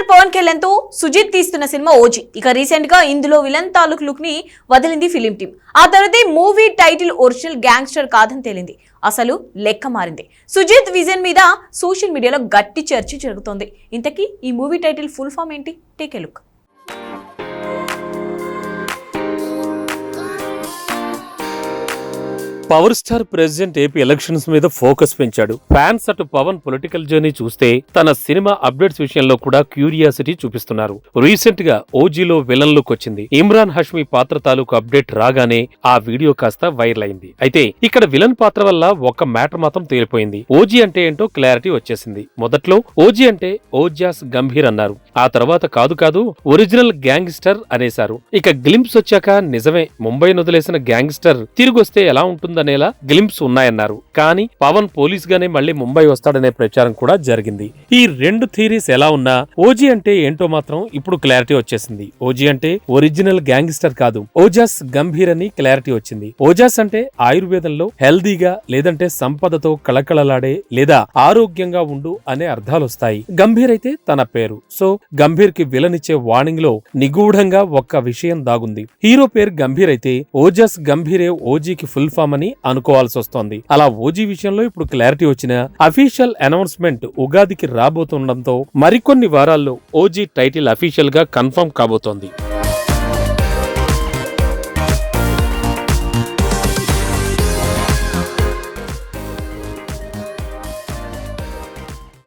Star Pawan కళ్యాణ్తో సుజిత్ తీస్తున్న cinema OG. ఇక రీసెంట్గా ఇందులో విలన్ తాలూక్ లుక్ని వదిలింది ఫిలిం టీం. ఆ తర్వాత మూవీ టైటిల్ ఒరిజినల్ గ్యాంగ్స్టర్ కాదని తేలింది. అసలు లెక్క మారింది. సుజిత్ విజన్ మీద సోషల్ మీడియాలో గట్టి చర్చ జరుగుతోంది. ఇంతకీ ఈ మూవీ టైటిల్ ఫుల్ ఫామ్ ఏంటి? Take a look. Power star president AP elections మీద ఫోకస్ పెంచాడు. ఫ్యాన్స్ అటు పవన్ పొలిటికల్ జర్నీ చూస్తే తన సినిమా అప్డేట్స్ విషయంలో కూడా క్యూరియాసిటీ చూపిస్తున్నారు. రీసెంట్గా ఓజీలో విలన్ లుక్ వచ్చింది. ఇమ్రాన్ హష్మి పాత్ర తాలూకు అప్డేట్ రాగానే ఆ వీడియో కాస్త వైరల్ అయింది. అయితే ఇక్కడ విలన్ పాత్ర వల్ల ఒక మ్యాటర్ మాత్రం తేలిపోయింది. ఓజీ అంటే ఏంటో క్లారిటీ వచ్చేసింది. మొదట్లో ఓజీ అంటే ఓజాస్ గంభీర్ అన్నారు. ఆ తర్వాత కాదు కాదు ఒరిజినల్ గ్యాంగ్స్టర్ అనేశారు. ఇక గ్లింప్స్ వచ్చాక నిజమే ముంబై వదిలేసిన గ్యాంగ్స్టర్ తిరిగొస్తే ఎలా ఉంటుందనేలా గ్లింప్స్ ఉన్నాయన్నారు. కానీ పవన్ పోలీస్ గానే మళ్ళీ ముంబై వస్తాడనే ప్రచారం కూడా జరిగింది. ఈ రెండు థీరీస్ ఎలా ఉన్నా ఓజీ అంటే ఏంటో మాత్రం ఇప్పుడు క్లారిటీ వచ్చేసింది. ఓజీ అంటే ఒరిజినల్ గ్యాంగ్స్టర్ కాదు. ఓజాస్ గంభీర్ అని క్లారిటీ వచ్చింది. ఓజాస్ అంటే ఆయుర్వేదంలో హెల్దీగా లేదంటే సంపదతో కళకళలాడే లేదా ఆరోగ్యంగా ఉండు అనే అర్థాలు వస్తాయి గంభీర్ అయితే తన పేరు. సో గంభీర్కి విలన్ ఇచ్చే వార్నింగ్లో నిగూఢంగా ఒక్క విషయం దాగుంది. హీరో పేరు గంభీర్ అయితే ఓజస్ గంభీరే ఓజీకి ఫుల్ ఫామ్ అని అనుకోవాల్సి వస్తోంది. అలా ఓజీ విషయంలో ఇప్పుడు క్లారిటీ వచ్చిన అఫీషియల్ అనౌన్స్మెంట్ ఉగాదికి రాబోతుండటంతో మరికొన్ని వారాల్లో ఓజీ టైటిల్ అఫీషియల్గా కన్ఫర్మ్ కాబోతోంది.